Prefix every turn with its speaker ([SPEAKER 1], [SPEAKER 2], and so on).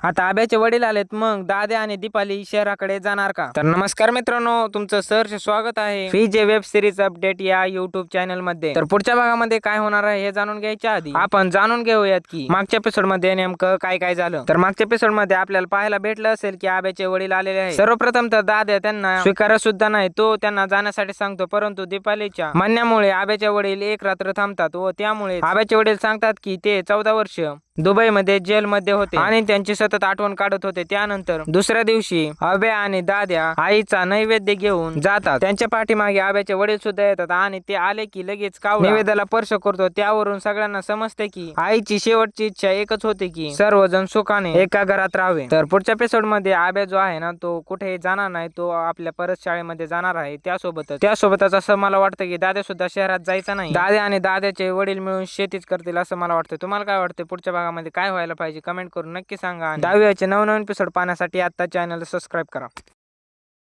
[SPEAKER 1] आता आब्याचे वडील आलेत मग दाद्या आणि दीपाली शहराकडे जाणार का? तर नमस्कार मित्रांनो तुमचं सहर्ष स्वागत आहे फी जे वेब सिरीज अपडेट या युट्यूब चॅनलमध्ये. तर पुढच्या भागामध्ये काय होणार आहे हे जाणून घ्यायच्या आधी आपण जाणून घेऊयात की मागच्या एपिसोडमध्ये नेमकं काय काय झालं. तर मागच्या एपिसोडमध्ये आपल्याला पाहायला भेटलं असेल की आब्याचे वडील आलेले आहे सर्वप्रथम तर दाद्या त्यांना स्वीकार सुद्धा नाही तो त्यांना जाण्यासाठी सांगतो परंतु दीपालीच्या म्हणण्यामुळे आब्याचे वडील एक रात्र थांबतात व त्यामुळे आब्याचे वडील सांगतात की ते चौदा वर्ष दुबईमध्ये जेलमध्ये होते. आणि त्यांची सतत आठवण काढत होते. त्यानंतर दुसऱ्या दिवशी अभ्या आणि दाद्या आईचा नैवेद्य घेऊन जातात. त्यांच्या पाठीमागे आब्याचे वडील सुद्धा येतात आणि ते आले की लगेच काव नैवेद्याला स्पर्श करतो. त्यावरून सगळ्यांना समजते की आईची शेवटची इच्छा एकच होती की सर्वजण सुखाने एका घरात राहावे. तर पुढच्या एपिसोडमध्ये आब्या जो आहे ना तो कुठेही जाणार नाही तो आपल्या परत शाळेमध्ये जाणार आहे त्यासोबतच. त्यासोबतच असं मला वाटतं की दाद्या सुद्धा शहरात जायचं नाही. दाद्या आणि दाद्याचे वडील मिळून शेतीच करतील असं मला वाटतं. तुम्हाला काय वाटतं पुढच्या भागामध्ये काय व्हायला पाहिजे कमेंट करून नक्की सांगा आणि दहावीचे नवनवीन एपिसोड पाहण्यासाठी आता चॅनल सबस्क्राईब करा.